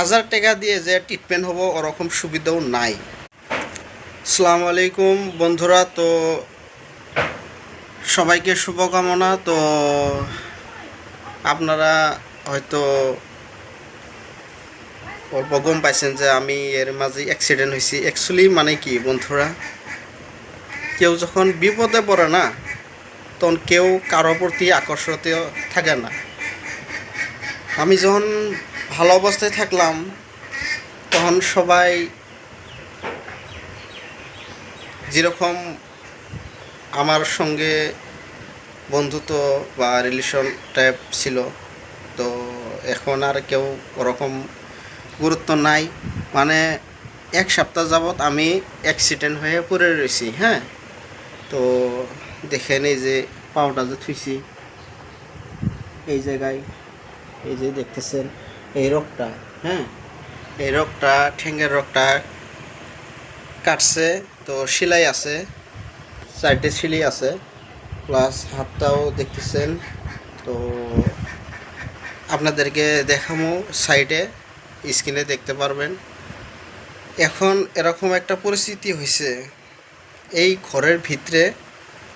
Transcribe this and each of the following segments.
হাজার টাকা দিয়ে যে ট্রিটমেন্ট হব, ওরকম সুবিধাও নাই। আসসালামু আলাইকুম বন্ধুরা, তো সবাইকে শুভকামনা। তো আপনারা হয়তো অল্প গম পাইছেন যে আমি এর মাঝে অ্যাক্সিডেন্ট হয়েছি অ্যাকচুয়ালি মানে কি বন্ধুরা, কেউ যখন বিপদে পড়ে না, তখন কেউ কারও প্রতি আকর্ষিত থাকে না। আমি যখন ভালো অবস্থায় থাকলাম, তখন সবাই যেরকম আমার সঙ্গে বন্ধুত্ব বা রিলেশন টাইপ ছিল, তো এখন আর কেউ ওরকম গুরুত্ব নাই। মানে এক সপ্তাহ যাবৎ আমি অ্যাক্সিডেন্ট হয়ে পড়ে রয়েছি হ্যাঁ? তো দেখেন এই যে পাউডার যে থুইছি। এই জায়গায়, এই যে দেখতেছেন। এই রোগটা হ্যাঁ? এই রোগটা ঠ্যাঙ্গের রোগটা কাটছে, তো সেলাই আছে, চারটে সেলাই আছে প্লাস হাতটাও দেখতেছেন, তো আপনাদেরকে দেখামো সাইডে স্ক্রিনে দেখতে পারবেন। এখন এরকম একটা পরিস্থিতি হয়েছে এই ঘরের ভিতরে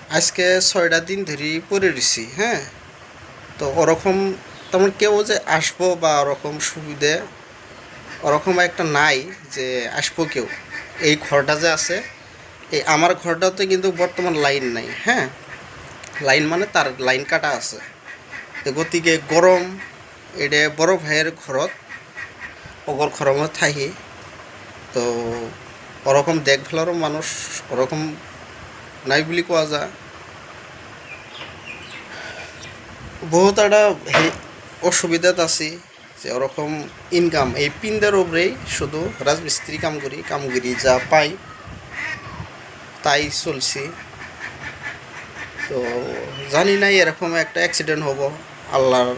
আজকে ছয়টা দিন ধরে পড়ে রয়েছি হ্যাঁ? তো ওরকম তেমন কেউ যে আসব বা ওরকম সুবিধে, ওরকম একটা নাই যে আসব কেউ। এই ঘরটা যে আছে, এই আমার ঘরটাতে কিন্তু বর্তমান লাইন নাই হ্যাঁ? লাইন মানে তার লাইন কাটা আছে। গতিকে গরম, এটা বড় ভাইয়ের ঘৰত অগর ঘরমত থাকি। তো ওরকম দেখভালৰো মানুষ ওরকম নাই বুলি কোৱা যায়। বহুত একটা হে- অসুবিধাত আছি যে ওরকম ইনকাম এই পিন্দের উপরেই শুধু রাজমিস্ত্রি কাম করি কাম করি যা পাই, তাই চলছি। তো জানি নাই এরকম একটা অ্যাক্সিডেন্ট হব, আল্লাহর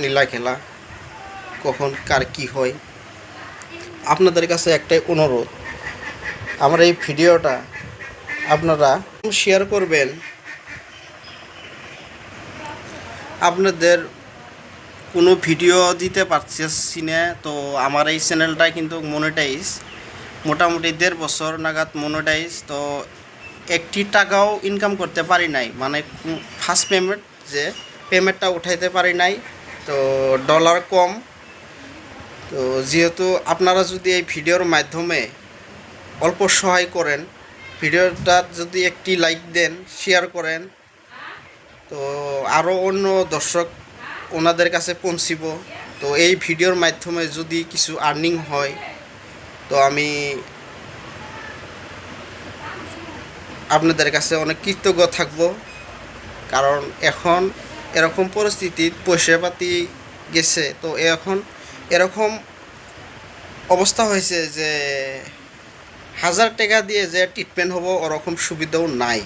নীলা খেলা, কখন কার কি হয়। আপনাদের কাছে একটাই অনুরোধ, আমার এই ভিডিওটা আপনারা শেয়ার করবেন। আপনাদের কোনো ভিডিও দিতে পারছি না। তো আমার এই চ্যানেলটা কিন্তু মনিটাইজ মোটামুটি দেড় বছর নাগাদ মনিটাইজ তো একটি টাকাও ইনকাম করতে পারি নাই। মানে ফার্স্ট পেমেন্ট যে পেমেন্টটা উঠাইতে পারি নাই। তো ডলার কম। তো যেহেতু আপনারা যদি এই ভিডিওর মাধ্যমে অল্প সহায় করেন ভিডিওটা যদি একটি লাইক দেন শেয়ার করেন, তো আরও অন্য দর্শক ওনাদের কাছে পৌঁছিব। তো এই ভিডিওর মাধ্যমে যদি কিছু আর্নিং হয়, তো আমি আপনাদের কাছে অনেক কৃতজ্ঞ থাকব। কারণ এখন এরকম পরিস্থিতিত পয়সা পাতি গেছে। তো এখন এরকম অবস্থা হয়েছে যে হাজার টাকা দিয়ে যে ট্রিটমেন্ট হব, ওরকম সুবিধাও নাই।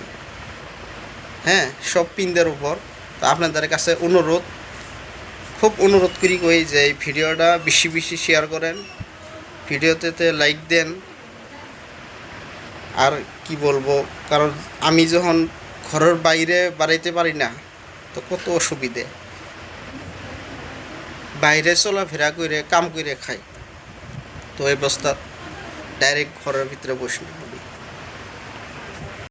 হ্যাঁ সব পিনদের উপর। তো আপনাদের কাছে অনুরোধ খুব অনুরোধ করি কই যে এই ভিডিওটা বেশি বেশি শেয়ার করেন। ভিডিওতে লাইক দেন। আর কি বলব, কারণ আমি যখন ঘরের বাইরে বাড়াইতে পারি না, তো কত অসুবিধে। বাইরে চলাফেরা করে কাম করে খাই। তো এই অবস্থাত ডাইরেক্ট ঘরের ভিতরে বসে।